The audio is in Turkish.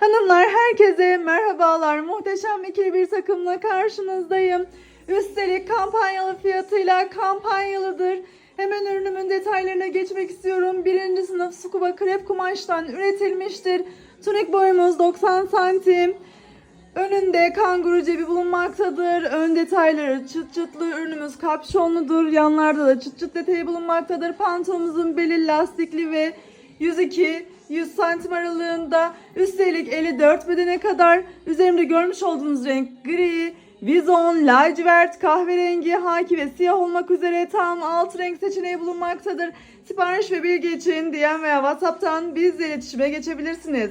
Hanımlar herkese merhabalar. Muhteşem ikili bir takımla karşınızdayım. Üstelik kampanyalı fiyatıyla kampanyalıdır. Hemen ürünümün detaylarına geçmek istiyorum. Birinci sınıf scuba krep kumaştan üretilmiştir. Tunik boyumuz 90 santim. Önünde kanguru cebi bulunmaktadır. Ön detayları çıt çıtlı. Ürünümüz kapşonludur. Yanlarda da çıt çıt detayı bulunmaktadır. Pantolonumuzun beli lastikli ve 102 100 santim aralığında. Üstelik 54 bedene kadar. Üzerimde görmüş olduğunuz renk gri, vizon, lacivert, kahverengi, haki ve siyah olmak üzere tam 6 renk seçeneği bulunmaktadır. Sipariş ve bilgi için DM veya WhatsApp'tan bizle iletişime geçebilirsiniz.